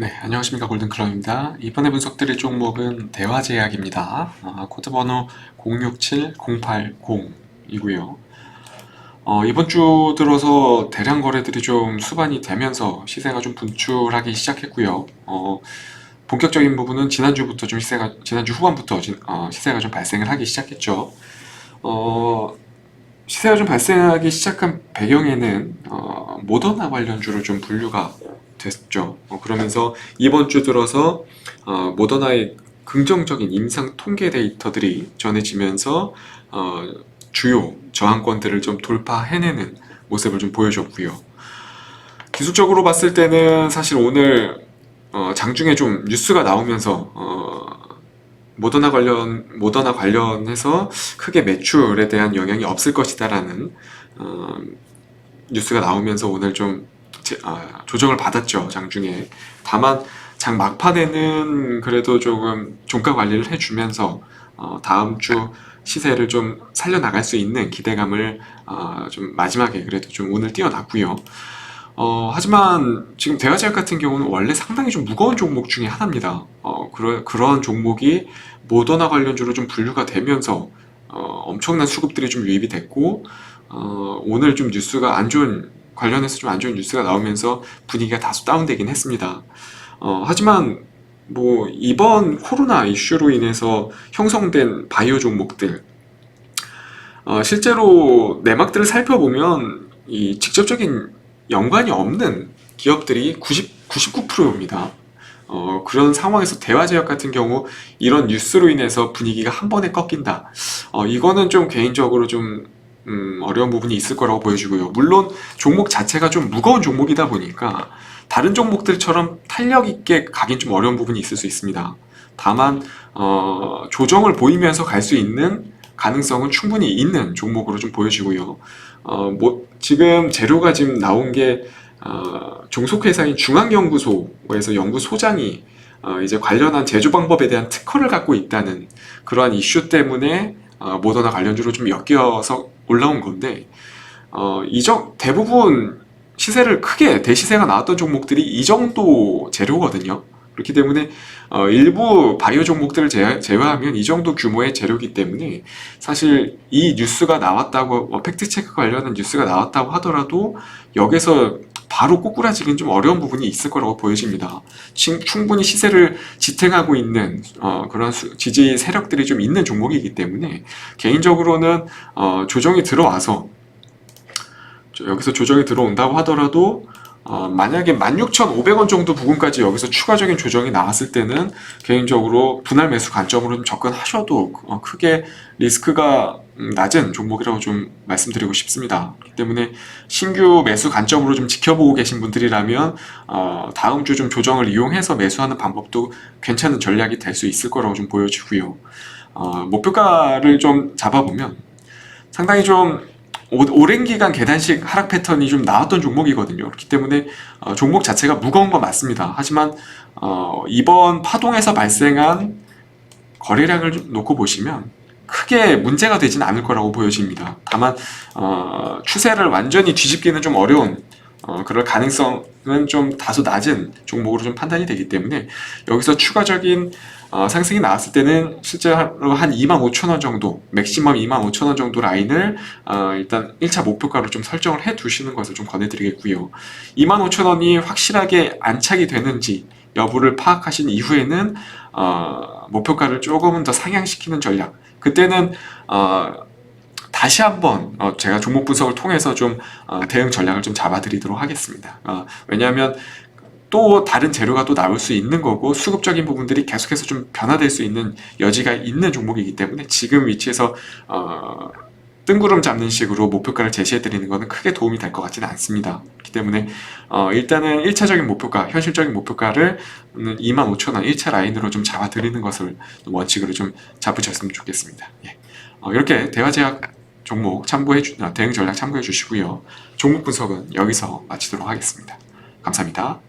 네, 안녕하십니까 골든클럽입니다. 이번에 분석드릴 종목은 대화제약입니다. 아, 코드 번호 067080이고요. 어, 이번 주 들어서 대량 거래들이 좀 수반이 되면서 시세가 좀 분출하기 시작했고요. 어, 본격적인 부분은 지난주부터 좀 시세가 지난주 후반부터 진- 어, 시세가 좀 발생을 하기 시작했죠. 어, 시세가 좀 발생하기 시작한 배경에는 어, 모더나 관련주로 좀 분류가 됐죠. 어, 그러면서 이번 주 들어서 어, 모더나의 긍정적인 임상 통계 데이터들이 전해지면서 어, 주요 저항권들을 좀 돌파해내는 모습을 좀 보여줬고요. 기술적으로 봤을 때는 사실 오늘 어, 장중에 좀 뉴스가 나오면서 어, 모더나 관련 모더나 관련해서 크게 매출에 대한 영향이 없을 것이다라는 어, 뉴스가 나오면서 오늘 좀 제- 아, 조정을 받았죠 장중에. 다만 장 막판에는 그래도 조금 종가 관리를 해주면서 어, 다음 주 시세를 좀 살려나갈 수 있는 기대감을 어, 좀 마지막에 그래도 좀 운을 띄워놨고요. 어, 하지만 지금 대화제약 같은 경우는 원래 상당히 좀 무거운 종목 중에 하나입니다. 어, 그런 그런 종목이 모더나 관련주로 좀 분류가 되면서 어, 엄청난 수급들이 좀 유입이 됐고 어, 오늘 좀 뉴스가 안 좋은 관련해서 좀 안 좋은 뉴스가 나오면서 분위기가 다소 다운되긴 했습니다. 어, 하지만 뭐 이번 코로나 이슈로 인해서 형성된 바이오 종목들 어, 실제로 내막들을 살펴보면 이 직접적인 연관이 없는 기업들이 90, 99%입니다. 어, 그런 상황에서 대화제약 같은 경우 이런 뉴스로 인해서 분위기가 한 번에 꺾인다. 어, 이거는 좀 개인적으로 좀 음, 어려운 부분이 있을 거라고 보여지고요. 물론 종목 자체가 좀 무거운 종목이다 보니까 다른 종목들처럼 탄력 있게 가긴 좀 어려운 부분이 있을 수 있습니다. 다만 어, 조정을 보이면서 갈 수 있는 가능성은 충분히 있는 종목으로 좀 보여지고요. 어, 뭐 지금 재료가 지금 나온 게 어, 종속회사인 중앙연구소에서 연구소장이 어, 이제 관련한 제조 방법에 대한 특허를 갖고 있다는 그러한 이슈 때문에 어, 모더나 관련주로 좀 엮여서 올라온 건데 어, 이정 대부분 시세를 크게 대시세가 나왔던 종목들이 이 정도 재료거든요. 그렇기 때문에 어, 일부 바이오 종목들을 제외, 제외하면 이 정도 규모의 재료이기 때문에 사실 이 뉴스가 나왔다고 어, 팩트 체크 관련한 뉴스가 나왔다고 하더라도 여기서 바로 꼬꾸라지기는 좀 어려운 부분이 있을 거라고 보여집니다. 친- 충분히 시세를 지탱하고 있는 어, 그런 수- 지지 세력들이 좀 있는 종목이기 때문에 개인적으로는 어, 조정이 들어와서 저- 여기서 조정이 들어온다고 하더라도 어, 만약에 16,500원 정도 부근까지 여기서 추가적인 조정이 나왔을 때는 개인적으로 분할 매수 관점으로 좀 접근하셔도 어, 크게 리스크가 음, 낮은 종목이라고 좀 말씀드리고 싶습니다. 때문에 신규 매수 관점으로 좀 지켜보고 계신 분들이라면 어, 다음 주 좀 조정을 이용해서 매수하는 방법도 괜찮은 전략이 될 수 있을 거라고 좀 보여지고요. 어, 목표가를 좀 잡아보면 상당히 좀 오- 오랜 기간 계단식 하락 패턴이 좀 나왔던 종목이거든요. 그렇기 때문에 어, 종목 자체가 무거운 건 맞습니다. 하지만 어, 이번 파동에서 발생한 거래량을 좀 놓고 보시면 크게 문제가 되진 않을 거라고 보여집니다. 다만 어, 추세를 완전히 뒤집기는 좀 어려운 어, 그럴 가능성 은좀 다소 낮은 종목으로 좀 판단이 되기 때문에 여기서 추가적인 어, 상승이 나왔을 때는 실제로 한 25,000원 정도, 맥시멈 25,000원 정도 라인을 어, 일단 1차 목표가로 좀 설정을 해 두시는 것을 좀 권해드리겠고요. 25,000원이 확실하게 안착이 되는지 여부를 파악하신 이후에는 어, 목표가를 조금은 더 상향시키는 전략. 그때는 어, 다시 한번 어, 제가 종목 분석을 통해서 좀 어, 대응 전략을 좀 잡아드리도록 하겠습니다. 어, 왜냐하면 또 다른 재료가 또 나올 수 있는 거고 수급적인 부분들이 계속해서 좀 변화될 수 있는 여지가 있는 종목이기 때문에 지금 위치에서 어, 뜬구름 잡는 식으로 목표가를 제시해 드리는 것은 크게 도움이 될 것 같지는 않습니다. 그렇기 때문에 어, 일단은 1차적인 목표가, 현실적인 목표가를 25,000원 1차 라인으로 좀 잡아 드리는 것을 원칙으로 좀 잡으셨으면 좋겠습니다. 예. 어, 이렇게 대화제약 종목 참고해 주, 아, 대응 전략 참고해 주시고요. 종목 분석은 여기서 마치도록 하겠습니다. 감사합니다.